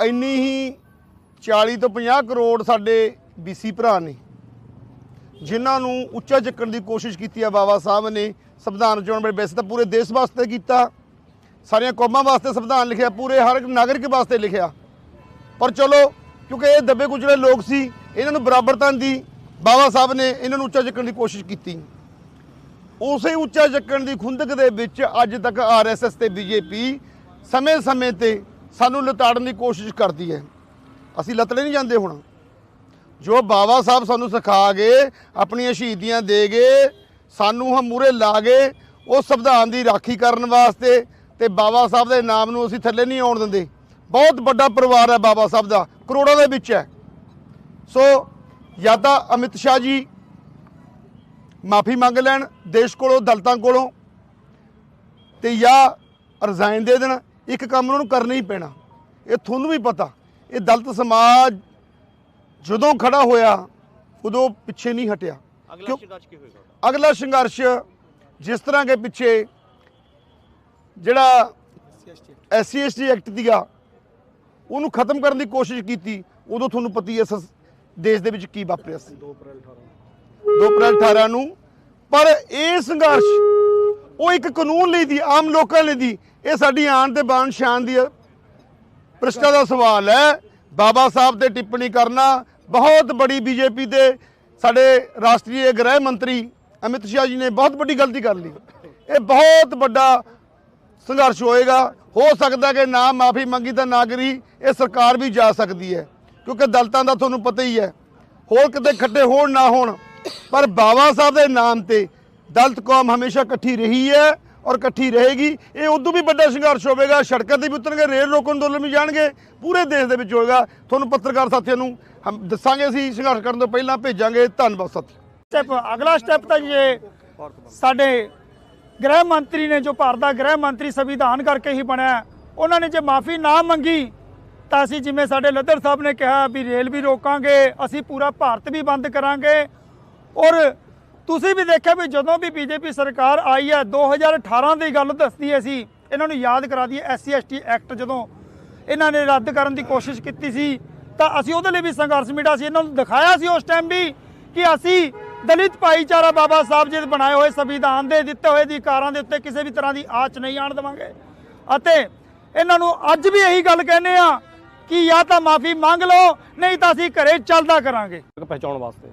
ਇੰਨੀ ਹੀ 40 ਤੋਂ 50 ਕਰੋੜ ਸਾਡੇ ਬੀਸੀ ਭਰਾ ਨੇ, ਜਿਨ੍ਹਾਂ ਨੂੰ ਉੱਚਾ ਚੱਕਣ ਦੀ ਕੋਸ਼ਿਸ਼ ਕੀਤੀ ਆ ਬਾਬਾ ਸਾਹਿਬ ਨੇ ਸੰਵਿਧਾਨ ਚੋਣ ਵੇਲੇ। ਵੈਸੇ ਤਾਂ ਪੂਰੇ ਦੇਸ਼ ਵਾਸਤੇ ਕੀਤਾ, ਸਾਰੀਆਂ ਕੌਮਾਂ ਵਾਸਤੇ ਸੰਵਿਧਾਨ ਲਿਖਿਆ, ਪੂਰੇ ਹਰ ਇੱਕ ਨਾਗਰਿਕ ਵਾਸਤੇ ਲਿਖਿਆ। ਪਰ ਚਲੋ, ਕਿਉਂਕਿ ਇਹ ਦੱਬੇ ਗੁਜਰੇ ਲੋਕ ਸੀ, ਇਹਨਾਂ ਨੂੰ ਬਰਾਬਰਤਾ ਦੀ ਬਾਬਾ ਸਾਹਿਬ ਨੇ ਇਹਨਾਂ ਨੂੰ ਉੱਚਾ ਚੱਕਣ ਦੀ ਕੋਸ਼ਿਸ਼ ਕੀਤੀ। ਉਸੇ ਉੱਚਾ ਚੱਕਣ ਦੀ ਖੁੰਦਕ ਦੇ ਵਿੱਚ ਅੱਜ ਤੱਕ ਆਰਐਸਐਸ ਤੇ ਬੀਜੇਪੀ ਸਮੇਂ-ਸਮੇਂ ਤੇ ਸਾਨੂੰ ਲਤਾੜਨ ਦੀ ਕੋਸ਼ਿਸ਼ ਕਰਦੀ ਹੈ। ਅਸੀਂ ਲਤੜੇ ਨਹੀਂ ਜਾਂਦੇ ਹੁਣ। ਜੋ ਬਾਬਾ ਸਾਹਿਬ ਸਾਨੂੰ ਸਿਖਾ ਗਏ, ਆਪਣੀਆਂ ਸ਼ਹੀਦੀਆਂ ਦੇ ਗਏ, ਸਾਨੂੰ ਹਮੂਰੇ ਲਾ ਗਏ, ਉਹ ਸੰਵਿਧਾਨ ਦੀ ਰਾਖੀ ਕਰਨ ਵਾਸਤੇ ਤੇ ਬਾਬਾ ਸਾਹਿਬ ਦੇ ਨਾਮ ਨੂੰ ਅਸੀਂ ਥੱਲੇ ਨਹੀਂ ਆਉਣ ਦਿੰਦੇ। ਬਹੁਤ ਵੱਡਾ ਪਰਿਵਾਰ ਹੈ ਬਾਬਾ ਸਾਹਿਬ ਦਾ, ਕਰੋੜਾਂ ਦੇ ਵਿੱਚ ਹੈ। ਸੋ ਜਾਂ ਤਾਂ ਅਮਿਤ ਸ਼ਾਹ ਜੀ ਮਾਫੀ ਮੰਗ ਲੈਣ, ਦੇਸ਼ ਕੋਲੋਂ, ਦਲਤਾਂ ਕੋਲੋਂ ਤੇ ਜਾਂ ਰਿਜ਼ਾਈਨ ਦੇ ਦੇਣ। ਇੱਕ ਕੰਮ ਉਹਨਾਂ ਨੂੰ ਕਰਨਾ ਹੀ ਪੈਣਾ। ਇਹ ਤੁਹਾਨੂੰ ਵੀ ਪਤਾ ਇਹ ਦਲਿਤ ਸਮਾਜ ਜਦੋਂ ਖੜਾ ਹੋਇਆ ਉਦੋਂ ਪਿੱਛੇ ਨਹੀਂ ਹਟਿਆ। ਅਗਲਾ ਸੰਘਰਸ਼ ਕੀ ਹੋਏਗਾ ਅਗਲਾ ਸੰਘਰਸ਼ ਜਿਸ ਤਰ੍ਹਾਂ ਕੇ ਪਿੱਛੇ ਜਿਹੜਾ ਐਸਸੀ ਐਸਟੀ ਐਕਟ ਦੀਗਾ ਉਹਨੂੰ ਖਤਮ ਕਰਨ ਦੀ ਕੋਸ਼ਿਸ਼ ਕੀਤੀ ਉਦੋਂ ਤੁਹਾਨੂੰ ਪਤੀ ਸਸ- ਦੇਸ਼ ਦੇ ਵਿੱਚ ਕੀ ਵਾਪਰਿਆ ਸੀ। 2 ਅਪ੍ਰੈਲ 18 2 ਅਪ੍ਰੈਲ 18 ਨੂੰ ਪਰ ਇਹ ਸੰਘਰਸ਼ ਉਹ ਇੱਕ ਕਾਨੂੰਨ ਲਈ ਦੀ, ਆਮ ਲੋਕਾਂ ਲਈ ਦੀ, ਇਹ ਸਾਡੀ ਆਣ ਤੇ ਬਾਣ ਸ਼ਾਨ ਦੀ ਪ੍ਰਸ਼ਟਾ ਦਾ ਸਵਾਲ ਹੈ। ਬਾਬਾ ਸਾਹਿਬ ਤੇ ਟਿੱਪਣੀ ਕਰਨਾ ਬਹੁਤ ਬੜੀ ਬੀਜੇਪੀ ਦੇ ਸਾਡੇ ਰਾਸ਼ਟਰੀ ਗ੍ਰਹਿ ਮੰਤਰੀ ਅਮਿਤ ਸ਼ਾਹ ਜੀ ਨੇ ਬਹੁਤ ਵੱਡੀ ਗਲਤੀ ਕਰ ਲਈ। ਇਹ ਬਹੁਤ ਵੱਡਾ ਸੰਘਰਸ਼ ਹੋਏਗਾ। ਹੋ ਸਕਦਾ ਕਿ ਨਾ ਮਾਫੀ ਮੰਗੀ ਤਾਂ ਨਾਗਰੀ ਇਹ ਸਰਕਾਰ ਵੀ ਜਾ ਸਕਦੀ ਹੈ, ਕਿਉਂਕਿ ਦਲਤਾਂ ਦਾ ਤੁਹਾਨੂੰ ਪਤਾ ਹੀ ਹੈ। ਹੋਰ ਕਿਤੇ ਖੱਟੇ ਹੋਣ ਨਾ ਹੋਣ, ਪਰ ਬਾਬਾ ਸਾਹਿਬ ਦੇ ਨਾਮ ਤੇ ਦਲਤ ਕੌਮ ਹਮੇਸ਼ਾ ਇਕੱਠੀ ਰਹੀ ਹੈ ਔਰ ਇਕੱਠੀ ਰਹੇਗੀ। ਇਹ ਉਦੋਂ ਵੀ ਵੱਡਾ ਸੰਘਰਸ਼ ਹੋਵੇਗਾ, ਸੜਕਾਂ ਤੇ ਵੀ ਉਤਰਨਗੇ, ਰੇਲ ਰੋਕਣ ਅੰਦੋਲਨ ਵੀ ਜਾਣਗੇ, ਪੂਰੇ ਦੇਸ਼ ਦੇ ਵਿੱਚ ਹੋਏਗਾ ਤੁਹਾਨੂੰ ਪੱਤਰਕਾਰ ਸਾਥੀਆਂ ਨੂੰ ਹਮ ਦੱਸਾਂਗੇ ਅਸੀਂ, ਸੰਘਰਸ਼ ਕਰਨ ਤੋਂ ਪਹਿਲਾਂ ਭੇਜਾਂਗੇ। ਧੰਨਵਾਦ ਸਾਥੀ ਸਟੈਪ, ਅਗਲਾ ਸਟੈਪ ਤਾਂ ਇਹ ਸਾਡੇ ਗ੍ਰਹਿ ਮੰਤਰੀ ਨੇ ਜੋ ਭਾਰਤ ਦਾ ਗ੍ਰਹਿ ਮੰਤਰੀ ਸੰਵਿਧਾਨ ਕਰਕੇ ਹੀ ਬਣਿਆ ਉਹਨਾਂ ਨੇ ਜੇ ਮਾਫੀ ਨਾ ਮੰਗੀ, ਤਾਂ ਅਸੀਂ ਜਿਵੇਂ ਸਾਡੇ ਲੱਦਰ ਸਾਹਿਬ ਨੇ ਕਿਹਾ ਵੀ ਰੇਲ ਵੀ ਰੋਕਾਂਗੇ, ਅਸੀਂ ਪੂਰਾ ਭਾਰਤ ਵੀ ਬੰਦ ਕਰਾਂਗੇ ਔਰ ਤੁਸੀਂ ਵੀ ਦੇਖਿਆ ਵੀ ਜਦੋਂ ਵੀ ਬੀਜੇਪੀ ਸਰਕਾਰ ਆਈ ਹੈ 2018 ਦੀ ਗੱਲ ਦੱਸਦੀ ਹੈ ਸੀ ਇਹਨਾਂ ਨੂੰ ਯਾਦ ਕਰਾ ਦਈਏ ਐਸਸੀ ਐਸਟੀ ਐਕਟ ਜਦੋਂ ਇਹਨਾਂ ਨੇ ਰੱਦ ਕਰਨ ਦੀ ਕੋਸ਼ਿਸ਼ ਕੀਤੀ ਸੀ, ਤਾਂ ਅਸੀਂ ਉਹਦੇ ਲਈ ਵੀ ਸੰਘਰਸ਼ ਮਿਟਾ ਸੀ। ਇਹਨਾਂ ਨੂੰ ਦਿਖਾਇਆ ਸੀ ਉਸ ਟਾਈਮ ਵੀ ਕਿ ਅਸੀਂ ਦਲਿਤ ਭਾਈਚਾਰਾ ਬਾਬਾ ਸਾਹਿਬ ਜੀ ਦੇ ਬਣਾਏ ਹੋਏ ਸੰਵਿਧਾਨ ਦੇ, ਦਿੱਤੇ ਹੋਏ ਅਧਿਕਾਰਾਂ ਦੇ ਉੱਤੇ ਕਿਸੇ ਵੀ ਤਰ੍ਹਾਂ ਦੀ ਆਚ ਨਹੀਂ ਆਣ ਦੇਵਾਂਗੇ। ਅਤੇ ਇਹਨਾਂ ਨੂੰ ਅੱਜ ਵੀ ਇਹੀ ਗੱਲ ਕਹਿੰਦੇ ਆ ਕਿ ਜਾਂ ਤਾਂ ਮਾਫੀ ਮੰਗ ਲਓ, ਨਹੀਂ ਤਾਂ ਅਸੀਂ ਘਰੇ ਚੱਲਦਾ ਕਰਾਂਗੇ। ਪਹੁੰਚਾਉਣ ਵਾਸਤੇ।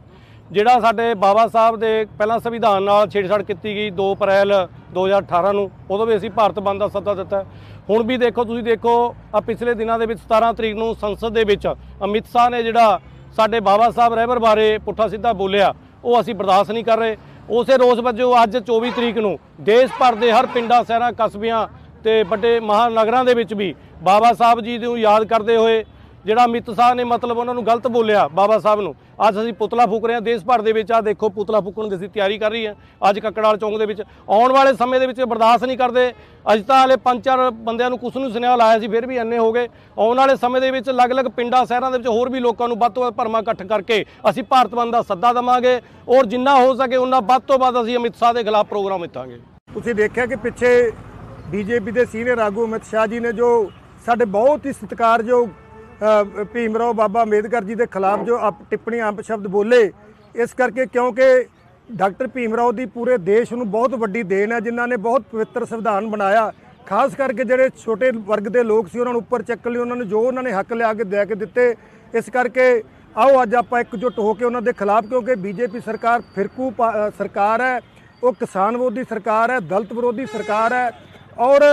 ਜਿਹੜਾ ਸਾਡੇ ਬਾਬਾ ਸਾਹਿਬ ਦੇ ਪਹਿਲਾਂ ਸੰਵਿਧਾਨ ਨਾਲ ਛੇੜਛਾੜ ਕੀਤੀ ਗਈ 2 ਅਪ੍ਰੈਲ 2018 ਨੂੰ, ਉਦੋਂ ਵੀ ਅਸੀਂ ਭਾਰਤ ਬੰਦ ਦਾ ਸੱਦਾ ਦਿੱਤਾ ਹੁਣ ਵੀ ਦੇਖੋ, ਤੁਸੀਂ ਦੇਖੋ ਆ ਪਿਛਲੇ ਦਿਨਾਂ ਦੇ ਵਿੱਚ 17 ਤਰੀਕ ਨੂੰ ਸੰਸਦ ਦੇ ਵਿੱਚ ਅਮਿਤ ਸ਼ਾਹ ਨੇ ਜਿਹੜਾ ਸਾਡੇ ਬਾਬਾ ਸਾਹਿਬ ਰਹਿਬਰ ਬਾਰੇ ਪੁੱਠਾ ਸਿੱਧਾ ਬੋਲਿਆ, ਉਹ ਅਸੀਂ ਬਰਦਾਸ਼ਤ ਨਹੀਂ ਕਰ ਰਹੇ। ਉਸੇ ਰੋਸ ਵਜੋਂ ਅੱਜ 24 ਤਰੀਕ ਨੂੰ ਦੇਸ਼ ਭਰ ਦੇ ਹਰ ਪਿੰਡਾਂ, ਸ਼ਹਿਰਾਂ, ਕਸਬਿਆਂ ਤੇ ਵੱਡੇ ਮਹਾਨਗਰਾਂ ਦੇ ਵਿੱਚ ਵੀ ਬਾਬਾ ਸਾਹਿਬ ਜੀ ਨੂੰ ਯਾਦ ਕਰਦੇ ਹੋਏ ਜਿਹੜਾ ਅਮਿਤ ਸ਼ਾਹ ਨੇ ਮਤਲਬ ਉਹਨਾਂ ਨੂੰ ਗਲਤ ਬੋਲਿਆ ਬਾਬਾ ਸਾਹਿਬ ਨੂੰ। ਅੱਜ ਅਸੀਂ ਪੁਤਲਾ ਫੂਕ ਰਹੇ ਹਾਂ, ਦੇਸ਼ ਭਰ ਦੇ ਵਿੱਚ ਆ ਦੇਖੋ, ਪੁਤਲਾ ਫੂਕਣ ਦੀ ਅਸੀਂ ਤਿਆਰੀ ਕਰ ਰਹੀ ਹਾਂ। ਅੱਜ ਕੱਕੜਾਲ ਚੌਂਕ ਦੇ ਵਿੱਚ ਆਉਣ ਵਾਲੇ ਸਮੇਂ ਦੇ ਵਿੱਚ ਬਰਦਾਸ਼ਤ ਨਹੀਂ ਕਰਦੇ। ਅੱਜ ਤਾਂ ਹਲੇ ਪੰਜ ਚਾਰ ਬੰਦਿਆਂ ਨੂੰ ਕੁਛ ਨੂੰ ਸੁਨੇਹਾ ਲਾਇਆ ਸੀ, ਫਿਰ ਵੀ ਇੰਨੇ ਹੋ ਗਏ। ਆਉਣ ਵਾਲੇ ਸਮੇਂ ਦੇ ਵਿੱਚ ਅਲੱਗ-ਅਲੱਗ ਪਿੰਡਾਂ, ਸ਼ਹਿਰਾਂ ਦੇ ਵਿੱਚ ਹੋਰ ਵੀ ਲੋਕਾਂ ਨੂੰ ਵੱਧ ਤੋਂ ਵੱਧ ਭਰਮਾ ਇਕੱਠ ਕਰਕੇ ਅਸੀਂ ਭਾਰਤ ਬੰਦ ਦਾ ਸੱਦਾ ਦੇਵਾਂਗੇ ਔਰ ਜਿੰਨਾ ਹੋ ਸਕੇ ਉਹਨਾਂ ਵੱਧ ਤੋਂ ਵੱਧ ਅਸੀਂ ਅਮਿਤ ਸ਼ਾਹ ਦੇ ਖਿਲਾਫ ਪ੍ਰੋਗਰਾਮ ਮਿੱਥਾਂਗੇ ਤੁਸੀਂ ਦੇਖਿਆ ਕਿ ਪਿੱਛੇ ਬੀਜੇਪੀ ਦੇ ਸੀਨੀਅਰ ਆਗੂ ਅਮਿਤ ਸ਼ਾਹ ਜੀ ਨੇ ਜੋ ਸਾਡੇ ਬਹੁਤ ਹੀ ਸਤਿਕਾਰਯੋਗ ਅ, ਭੀਮ ਰਾਓ ਬਾਬਾ ਅੰਬੇਦਕਰ ਜੀ ਦੇ ਖਿਲਾਫ ਜੋ ਅਪ ਟਿੱਪਣੀ ਆਪ ਸ਼ਬਦ ਬੋਲੇ ਇਸ ਕਰਕੇ ਕਿਉਂਕਿ ਡਾਕਟਰ ਭੀਮ ਰਾਓ ਦੀ ਪੂਰੇ ਦੇਸ਼ ਨੂੰ ਬਹੁਤ ਵੱਡੀ ਦੇਣ ਹੈ ਜਿਨ੍ਹਾਂ ਨੇ ਬਹੁਤ ਪਵਿੱਤਰ ਸੰਵਿਧਾਨ ਬਣਾਇਆ। ਖਾਸ ਕਰਕੇ ਜਿਹੜੇ ਛੋਟੇ ਵਰਗ ਦੇ ਲੋਕ ਸੀ ਉਹਨਾਂ ਨੂੰ ਉੱਪਰ ਚੱਕ ਲਈ ਉਹਨਾਂ ਨੂੰ ਜੋ ਉਹਨਾਂ ਨੇ ਹੱਕ ਲਿਆ ਕੇ ਦੇ ਕੇ ਦਿੱਤੇ। ਇਸ ਕਰਕੇ ਆਓ ਅੱਜ ਆਪਾਂ ਇਕਜੁੱਟ ਹੋ ਕੇ ਉਹਨਾਂ ਦੇ ਖਿਲਾਫ ਕਿਉਂਕਿ ਬੀਜੇਪੀ ਸਰਕਾਰ ਫਿਰਕੂ ਪਾ- ਸਰਕਾਰ ਹੈ ਉਹ ਕਿਸਾਨ ਵਿਰੋਧੀ ਸਰਕਾਰ ਹੈ ਦਲਤ ਵਿਰੋਧੀ ਸਰਕਾਰ ਹੈ ਔਰ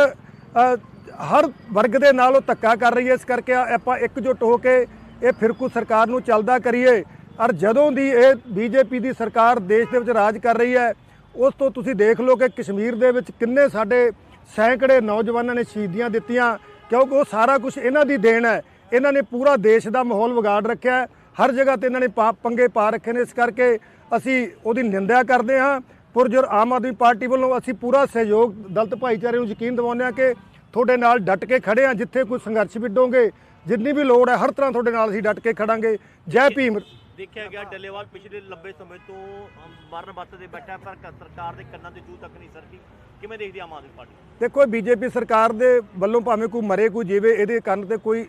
ਹਰ ਵਰਗ ਦੇ ਨਾਲ ਉਹ ਧੱਕਾ ਕਰ ਰਹੀ ਹੈ, ਇਸ ਕਰਕੇ ਆ- ਆਪਾਂ ਇਕਜੁੱਟ ਹੋ ਕੇ ਇਹ ਫਿਰਕੂ ਸਰਕਾਰ ਨੂੰ ਚੱਲਦਾ ਕਰੀਏ। ਔਰ ਜਦੋਂ ਦੀ ਇਹ ਬੀਜੇਪੀ ਦੀ ਸਰਕਾਰ ਦੇਸ਼ ਦੇ ਵਿੱਚ ਰਾਜ ਕਰ ਰਹੀ ਹੈ, ਉਸ ਤੋਂ ਤੁਸੀਂ ਦੇਖ ਲਓ ਕਿ ਕਸ਼ਮੀਰ ਦੇ ਵਿੱਚ ਕਿੰਨੇ ਸਾਡੇ ਸੈਂਕੜੇ ਨੌਜਵਾਨਾਂ ਨੇ ਸ਼ਹੀਦੀਆਂ ਦਿੱਤੀਆਂ, ਕਿਉਂਕਿ ਉਹ ਸਾਰਾ ਕੁਝ ਇਹਨਾਂ ਦੀ ਦੇਣ ਹੈ। ਇਹਨਾਂ ਨੇ ਪੂਰਾ ਦੇਸ਼ ਦਾ ਮਾਹੌਲ ਵਿਗਾੜ ਰੱਖਿਆ ਹਰ ਜਗ੍ਹਾ ਤੇ ਇਹਨਾਂ ਨੇ ਪਾ- ਪੰਗੇ ਪਾ ਰੱਖੇ ਨੇ, ਇਸ ਕਰਕੇ ਅਸੀਂ ਉਹਦੀ ਨਿੰਦਿਆ ਕਰਦੇ ਹਾਂ। ਪੁਰਜਰ ਆਮ ਆਦਮੀ ਪਾਰਟੀ ਵੱਲੋਂ ਅਸੀਂ ਪੂਰਾ ਸਹਿਯੋਗ, ਦਲਤ ਭਾਈਚਾਰੇ ਨੂੰ ਯਕੀਨ ਦਿਵਾਉਂਦੇ ਹਾਂ ਕਿ ਤੁਹਾਡੇ ਨਾਲ ਡਟ ਕੇ ਖੜੇ ਹਾਂ ਜਿੱਥੇ ਕੋਈ ਸੰਘਰਸ਼ ਵਿੱਢੋਗੇ ਜਿੰਨੀ ਵੀ ਲੋੜ ਹੈ ਹਰ ਤਰ੍ਹਾਂ ਤੁਹਾਡੇ ਨਾਲ ਅਸੀਂ ਡਟ ਕੇ ਖੜਾਂਗੇ। ਜੈ ਭੀਮ। ਦੇਖਿਆ ਗਿਆ ਡੱਲੇਵਾਲ ਪਿਛਲੇ ਲੰਬੇ ਸਮੇਂ ਤੋਂ ਮਰਨ ਵੱਤ ਦੇ ਬੈਠਾ ਪਰ ਸਰਕਾਰ ਦੇ ਕੰਨਾਂ ਤੇ ਜੂ ਤੱਕ ਨਹੀਂ ਸਰਕੀ। ਕਿਵੇਂ ਦੇਖਦੀ ਆਮ ਆਦਮੀ ਪਾਰਟੀ? ਦੇਖੋ ਬੀਜੇਪੀ ਸਰਕਾਰ ਦੇ ਵੱਲੋਂ ਭਾਵੇਂ ਕੋਈ ਮਰੇ ਕੋਈ ਜੀਵੇ ਇਹਦੇ ਕੰਨ ਤੇ ਕੋਈ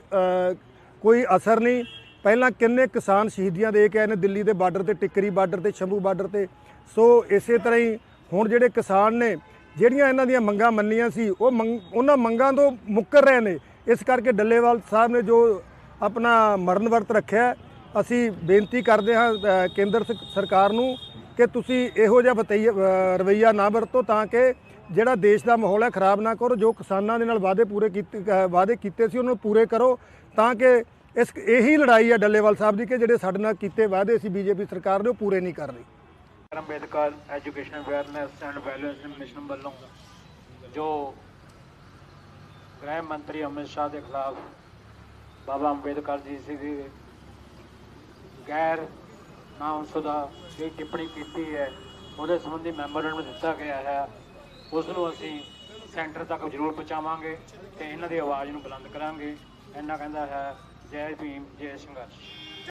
ਕੋਈ ਅਸਰ ਨਹੀਂ। ਪਹਿਲਾਂ ਕਿੰਨੇ ਕਿਸਾਨ ਸ਼ਹੀਦੀਆਂ ਦੇ ਕੇ ਆਏ ਨੇ ਦਿੱਲੀ ਦੇ ਬਾਰਡਰ ਤੇ ਟਿੱਕਰੀ ਬਾਰਡਰ ਤੇ ਸ਼ੰਭੂ ਬਾਰਡਰ ਤੇ। ਸੋ ਇਸੇ ਤਰ੍ਹਾਂ ਹੀ ਹੁਣ ਜਿਹੜੇ ਕਿਸਾਨ ਨੇ ਜਿਹੜੀਆਂ ਇਹਨਾਂ ਦੀਆਂ ਮੰਗਾਂ ਮੰਨੀਆਂ ਸੀ, ਉਹ ਮੰਗ- ਉਹਨਾਂ ਮੰਗਾਂ ਤੋਂ ਮੁੱਕਰ ਰਹੇ ਨੇ। ਇਸ ਕਰਕੇ ਡੱਲੇਵਾਲ ਸਾਹਿਬ ਨੇ ਜੋ ਆਪਣਾ ਮਰਨ ਵਰਤ ਰੱਖਿਆ, ਅਸੀਂ ਬੇਨਤੀ ਕਰਦੇ ਹਾਂ ਕੇਂਦਰ ਸਰਕਾਰ ਨੂੰ ਕਿ ਤੁਸੀਂ ਇਹੋ ਜਿਹਾ ਵਤਈ ਰਵੱਈਆ ਨਾ ਵਰਤੋ ਤਾਂ ਕਿ ਜਿਹੜਾ ਦੇਸ਼ ਦਾ ਮਾਹੌਲ ਹੈ ਖਰਾਬ ਨਾ ਕਰੋ, ਜੋ ਕਿਸਾਨਾਂ ਦੇ ਨਾਲ ਵਾਅਦੇ ਪੂਰੇ ਕੀਤੇ ਵਾਅਦੇ ਕੀਤੇ ਸੀ, ਉਹਨਾਂ ਨੂੰ ਪੂਰੇ ਕਰੋ ਤਾਂ ਕਿ ਇਸ, ਇਹੀ ਲੜਾਈ ਹੈ ਡੱਲੇਵਾਲ ਸਾਹਿਬ ਦੀ ਕਿ ਜਿਹੜੇ ਸਾਡੇ ਨਾਲ ਕੀਤੇ ਵਾਅਦੇ ਸੀ, ਬੀਜੇਪੀ ਸਰਕਾਰ ਨੇ, ਉਹ ਪੂਰੇ ਨਹੀਂ ਕਰ ਰਹੀ। Ambedkar education awareness and values mission ਵੱਲੋਂ ਜੋ ਗ੍ਰਹਿ ਮੰਤਰੀ ਅਮਿਤ ਸ਼ਾਹ ਦੇ ਖਿਲਾਫ ਬਾਬਾ ਅੰਬੇਦਕਰ ਜੀ ਸੀ ਦੀ ਗੈਰ ਨਾਮਸ਼ੁਦਾ ਇਹ ਟਿੱਪਣੀ ਕੀਤੀ ਹੈ, ਉਹਦੇ ਸੰਬੰਧੀ ਮੈਂਬਰਾਂ ਨੂੰ ਦਿੱਤਾ ਗਿਆ ਹੈ। ਉਸ ਨੂੰ ਅਸੀਂ ਸੈਂਟਰ ਤੱਕ ਜ਼ਰੂਰ ਪਹੁੰਚਾਵਾਂਗੇ ਤੇ ਇਹਨਾਂ ਦੀ ਆਵਾਜ਼ ਨੂੰ ਬੁਲੰਦ ਕਰਾਂਗੇ। ਇੰਨਾ ਕਹਿੰਦਾ ਹੈ, ਜੈ ਭੀਮ, ਜੈ ਸੰਘਰਸ਼।